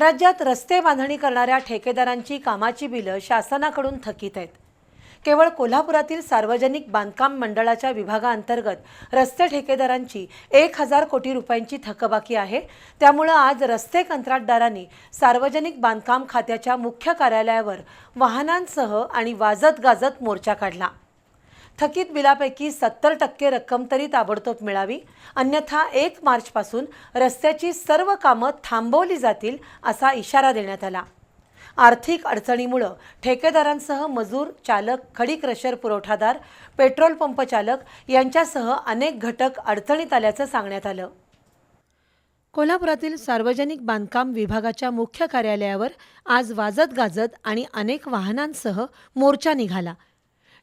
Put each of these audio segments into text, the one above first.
राज्यात रस्ते बांधणी करणाऱ्या ठेकेदारांची कामाची बिलं शासनाकडून थकीत आहेत. केवळ कोल्हापुरातील सार्वजनिक बांधकाम मंडळाच्या विभागाअंतर्गत रस्ते ठेकेदारांची एक हजार कोटी रुपयांची थकबाकी आहे. त्यामुळं आज रस्ते कंत्राटदारांनी सार्वजनिक बांधकाम खात्याच्या मुख्य कार्यालयावर वाहनांसह आणि वाजत गाजत मोर्चा काढला. थकीत बिलापैकी सत्तर टक्के रक्कम तरी ताबडतोब मिळावी. अन्यथा एक मार्चपासून रस्त्याची सर्व कामं थांबवली जातील असा इशारा देण्यात आला. आर्थिक अडचणीमुळं ठेकेदारांसह मजूर चालक खडी क्रशर पुरवठादार पेट्रोल पंप चालक यांच्यासह अनेक घटक अडचणीत आल्याचं सांगण्यात आलं. कोल्हापुरातील सार्वजनिक बांधकाम विभागाच्या मुख्य कार्यालयावर आज वाजत गाजत आणि अनेक वाहनांसह मोर्चा निघाला.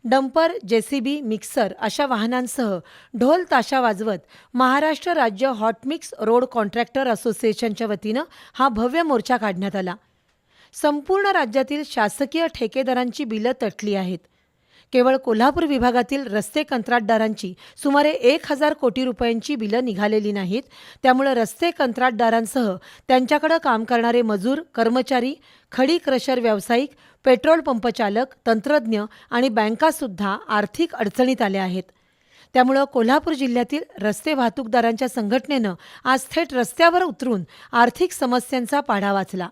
डंपर जेसीबी मिक्सर अशा वाहनांसह ढोल ताशा वाजवत महाराष्ट्र राज्य हॉटमिक्स रोड कॉन्ट्रॅक्टर असोसिएशनच्या वतीनं हा भव्य मोर्चा काढण्यात आला. संपूर्ण राज्यातील शासकीय ठेकेदारांची बिलं तटली आहेत. केवळ कोल्हापूर विभागातील रस्ते कंत्राटदारांची सुमारे एक हजार कोटी रुपयांची बिलं निघालेली नाहीत. त्यामुळे रस्ते कंत्राटदारांसह त्यांच्याकडे काम करणारे मजूर कर्मचारी खडी क्रशर व्यावसायिक पेट्रोल पंप चालक तंत्रज्ञ आणि बँकासुद्धा आर्थिक अडचणीत आल्या आहेत. त्यामुळं कोल्हापूर जिल्ह्यातील रस्ते वाहतूकदारांच्या संघटनेनं आज थेट रस्त्यावर उतरून आर्थिक समस्यांचा पाढा वाचला.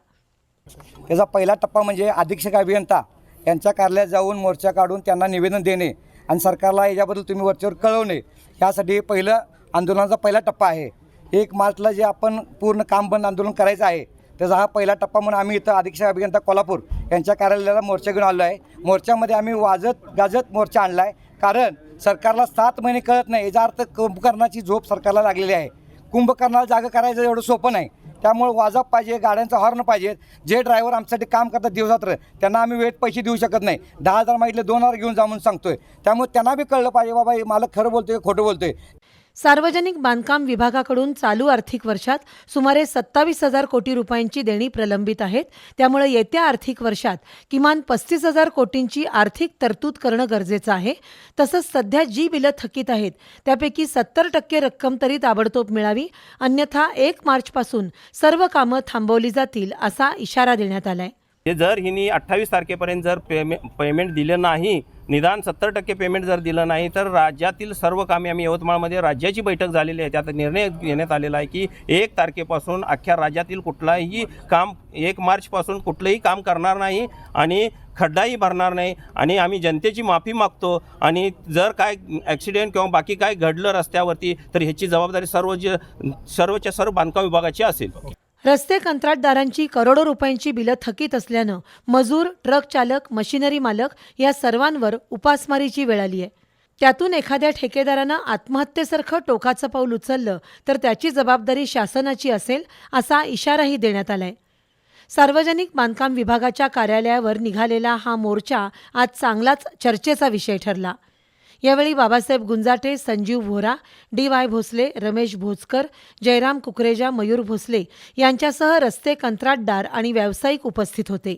त्याचा पहिला टप्पा म्हणजे अधीक्षक अभियंता यांच्या कार्यालयात जाऊन मोर्चा काढून त्यांना निवेदन देणे आणि सरकारला याच्याबद्दल तुम्ही वरच्यावर कळवणे यासाठी पहिलं आंदोलनाचा पहिला टप्पा आहे. एक मार्चला जे आपण पूर्ण काम बंद आंदोलन करायचं आहे त्याचा हा पहिला टप्पा म्हणून आम्ही इथं अधीक्षक अभियंता कोल्हापूर यांच्या कार्यालयाला मोर्चा घेऊन आलो आहे. मोर्चामध्ये आम्ही वाजत गाजत मोर्चा आणला आहे कारण सरकारला सात महिने कळत नाही याचा अर्थ कुंभकर्णाची झोप सरकारला लागलेली आहे. कुंभकर्णाला जागा करायचं एवढं सोपं नाही. त्यामुळे वाजप पाहिजे गाड्यांचा हॉर्न पाहिजे. जे ड्रायव्हर आमच्यासाठी काम करतात दिवसात्र त्यांना आम्ही वेट पैसे देऊ शकत नाही. दहा हजार मागितले दोन हजार घेऊन जा म्हणून सांगतोय. त्यामुळे त्यांना बी कळलं पाहिजे बाबा हे मालक खरं बोलतोय खोटं बोलतोय? सार्वजनिक बांधकाम विभागाकडून चालू आर्थिक वर्षात सुमारे सत्तावीस हजार कोटी रुपयांची देणी प्रलंबित आहेत. त्यामुळे येत्या आर्थिक वर्षात किमान पस्तीस हजार कोटींची आर्थिक तरतूद करणं गरजेचं आहे. तसंच सध्या जी बिलं थकीत आहेत त्यापैकी सत्तर टक्के रक्कम तरी ताबडतोब मिळावी. अन्यथा एक मार्चपासून सर्व कामं थांबवली जातील असा इशारा देण्यात आलाय. हे जर हिनी अठ्ठावीस तारखेपर्यंत जर पेमे पेमेंट दिलं नाही निदान सत्तर टक्के पेमेंट जर दिलं नाही तर राज्यातील सर्व कामे आम्ही यवतमाळमध्ये राज्याची बैठक झालेली आहे. त्यात निर्णय घेण्यात आलेला आहे की एक तारखेपासून अख्ख्या राज्यातील कुठलाही काम एक मार्चपासून कुठलंही काम करणार नाही आणि खड्डाही भरणार नाही आणि आम्ही जनतेची माफी मागतो आणि जर काय ॲक्सिडेंट किंवा बाकी काय घडलं रस्त्यावरती तर ह्याची जबाबदारी सर्व जे सर्वच्या सर्व बांधकाम विभागाची असेल. रस्ते कंत्राटदारांची करोडो रुपयांची बिलं थकीत असल्यानं मजूर ट्रक चालक मशिनरी मालक या सर्वांवर उपासमारीची वेळ आली आहे. त्यातून एखाद्या ठेकेदारानं आत्महत्येसारखं टोकाचं पाऊल उचललं तर त्याची जबाबदारी शासनाची असेल असा इशाराही देण्यात आलाय. सार्वजनिक बांधकाम विभागाच्या कार्यालयावर निघालेला हा मोर्चा आज चांगलाच चर्चेचा विषय ठरला. यावेळी बाबासाहेब गुंजाटे संजीव व्होरा डी वाय भोसले रमेश भोजकर जयराम कुकरेजा मयूर भोसले यांच्यासह रस्ते कंत्राटदार आणि व्यावसायिक उपस्थित होते.